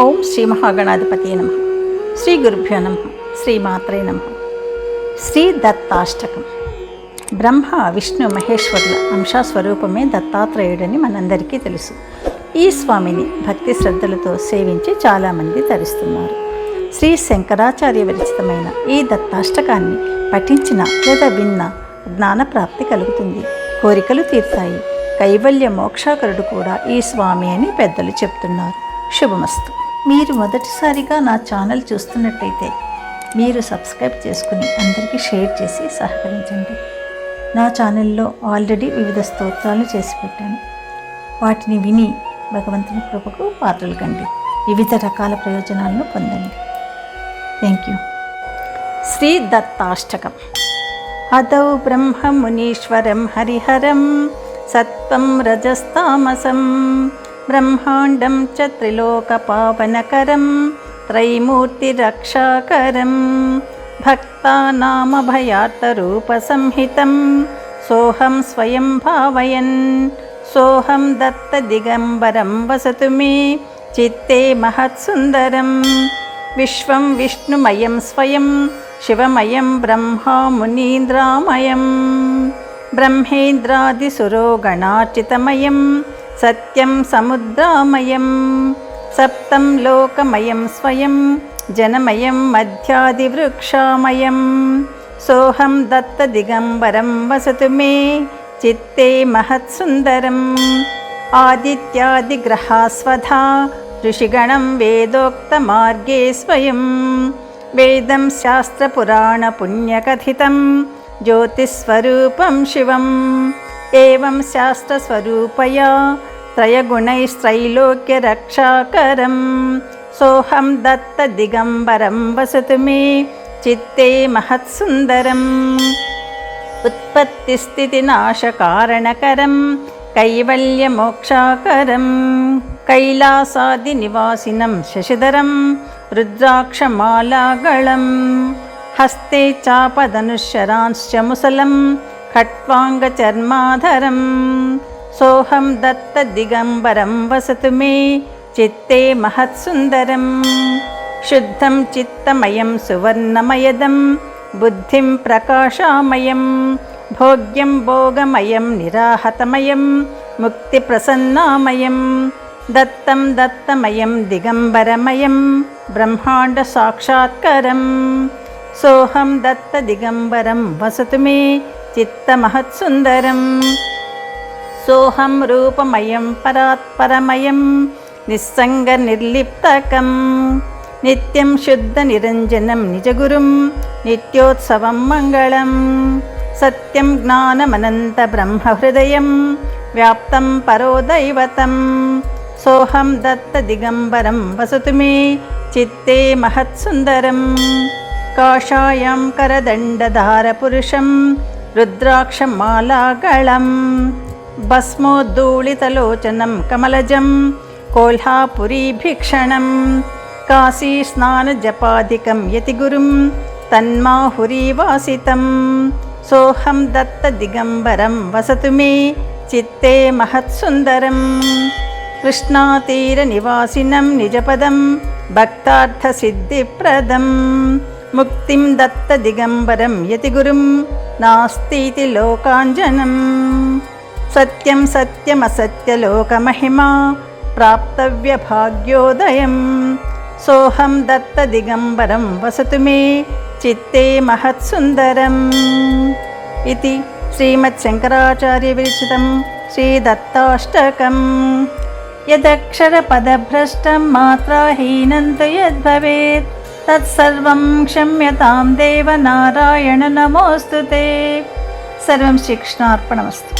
ఓం శ్రీ మహాగణాధిపతి నమ. శ్రీ గురుభ్యో నమ. శ్రీమాత్రే నమ. శ్రీ దత్తాష్టకం. బ్రహ్మ విష్ణు మహేశ్వరుల అంశాస్వరూపమే దత్తాత్రేయుడని మనందరికీ తెలుసు. ఈ స్వామిని భక్తి శ్రద్ధలతో సేవించి చాలామంది తరిస్తున్నారు. శ్రీ శంకరాచార్య విరచితమైన ఈ దత్తాష్టకాన్ని పఠించిన లేదా విన్న జ్ఞానప్రాప్తి కలుగుతుంది. కోరికలు తీర్తాయి. కైవల్య మోక్షాకరుడు కూడా ఈ స్వామి అని పెద్దలు చెప్తున్నారు. శుభమస్తు. మీరు మొదటిసారిగా నా ఛానల్ చూస్తున్నట్టయితే మీరు సబ్స్క్రైబ్ చేసుకుని అందరికీ షేర్ చేసి సహకరించండి. నా ఛానల్లో ఆల్రెడీ వివిధ స్తోత్రాలు చేసి పెట్టాను. వాటిని విని భగవంతుని కృపకు పాత్రలు కండి. వివిధ రకాల ప్రయోజనాలను పొందండి. Thank you Shri Dattashtakam. అదౌ బ్రహ్మమునీశ్వరం హరిహరం సత్వం రజస్తామసం. ब्रह्माण्डं च त्रिलोकपावनकरं त्रैमूर्तिरक्षाकरं भक्तानामभयार्थरूपसंहितं सोऽहं स्वयं भावयन् सोऽहं दत्तदिगम्बरं वसतु मे चित्ते महत्सुन्दरं। विश्वं विष्णुमयं स्वयं शिवमयं ब्रह्मा मुनीन्द्रामयं। ब्रह्मेन्द्रादिसुरोगणार्चितमयम् सत्यं समुद्रामयं सप्तं लोकमयं स्वयं जनमयं मध्यादिवृक्षामयं। सोऽहं दत्तदिगम्बरं वसतु मे चित्ते महत्सुन्दरम्। आदित्यादिग्रहास्वधा ऋषिगणं वेदोक्तमार्गे स्वयं। वेदं शास्त्रपुराणपुण्यकथितं ज्योतिस्वरूपं शिवम्। శివం ఏవం శాస్త్రస్వరూపయా त्रयगुणैस्त्रैलोक्यरक्षाकरं सोऽहं दत्तदिगम्बरं वसतु मे चित्ते महत्सुन्दरम् उत्पत्तिस्थितिनाशकारणकरं कैवल्यमोक्षाकरं कैलासादिनिवासिनं शशिधरं रुद्राक्षमालागळं हस्ते चापदनुशरांश्च मुसलं खट्वाङ्गचर्माधरम्। सोऽहं दत्तदिगम्बरं वसतु मे चित्ते महत्सुन्दरं शुद्धं चित्तमयं सुवर्णमयदं बुद्धिं प्रकाशामयं भोग्यं भोगमयं निराहतमयं मुक्तिप्रसन्नामयं दत्तं दत्तमयं दिगम्बरमयं ब्रह्माण्डसाक्षात्करं सोऽहं दत्तदिगम्बरं वसतु मे चित्तमहत्सुन्दरम् सोऽहं रूपमयं परात्परमयं निस्सङ्गनिर्लिप्तकं नित्यं शुद्धनिरञ्जनं निजगुरुं नित्योत्सवं मङ्गलं सत्यं ज्ञानमनन्तब्रह्महृदयं व्याप्तं परोदैवतं सोऽहं दत्तदिगम्बरं वसतु मे चित्ते महत्सुन्दरं काषायां करदण्डधारपुरुषं रुद्राक्षमालागळम् भस्मोद्धूलितलोचनं कमलजं कोल्हापुरीभीक्षणं काशीस्नानजपादिकं यतिगुरुं तन्माहुरीवासितं सोऽहं दत्तदिगम्बरं वसतु मे चित्ते महत्सुन्दरं कृष्णातीरनिवासिनं निजपदं भक्तार्थसिद्धिप्रदं मुक्तिं दत्तदिगम्बरं यतिगुरुं नास्तीति लोकाञ्जनम् सत्यं सत्यमसत्यलोकमहिमा प्राप्तव्यभाग्योदयं सोऽहं दत्तदिगम्बरं वसतु मे चित्ते महत्सुन्दरम् इति श्रीमत्शङ्कराचार्यविरचितं श्रीदत्ताष्टकम् यदक्षरपदभ्रष्टं मात्राहीनं तु यद्भवेत् తత్సర్వం క్షమ్యతాం దేవ నారాయణ నమోస్తు సర్వం శ్రీకృష్ణార్పణమస్తు